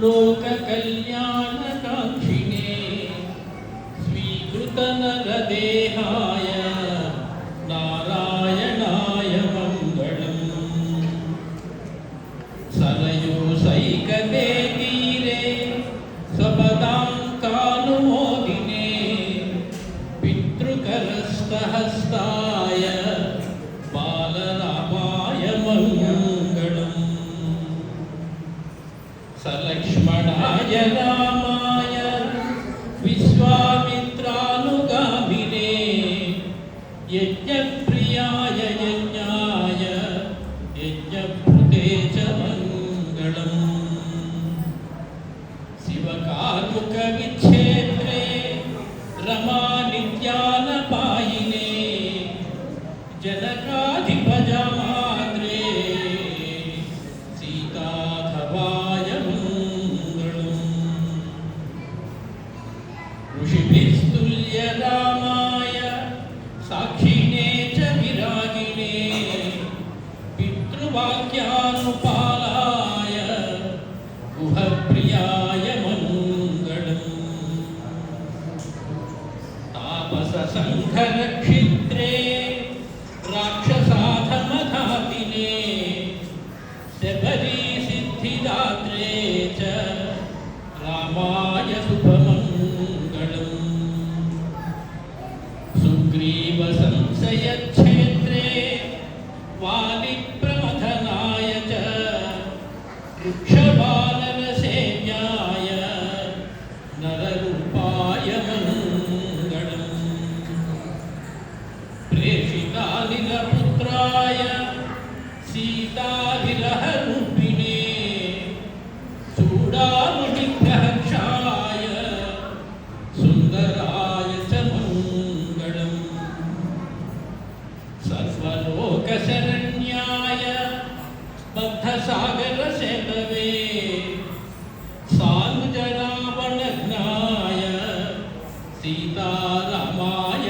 లోక కళ్యాణకాక్షిణే స్వీకృతనరదేహాయ నారాయణాయ మంగళం సనయో సైకదే യജ്ഞപ്രിയായ യജ്ഞായ യജ്ഞപ്രദേശ മംഗളം ശിവകാതുക വിക്ഷേത്രേ രമാനിത്യാനപായിനേ ജനകാധിപജമാദ്രേ సాక్షినే చ విరాగినే పితృవాక్యానుపాలాయ గుహప్రియాయ మంగళం. తాపస సంఘరక్షిత్రే రాక్షసాధమధాతినే శబరి ഹൃദയക്ഷേത്രേ വാലിപ്രമഥനായ വൃക്ഷപാലനസേന്യായ നരരൂപായ മംഗളം പ്രേഷിതാനിലപുത്രായ സീതാഭിരഹ सागर सीता रामाय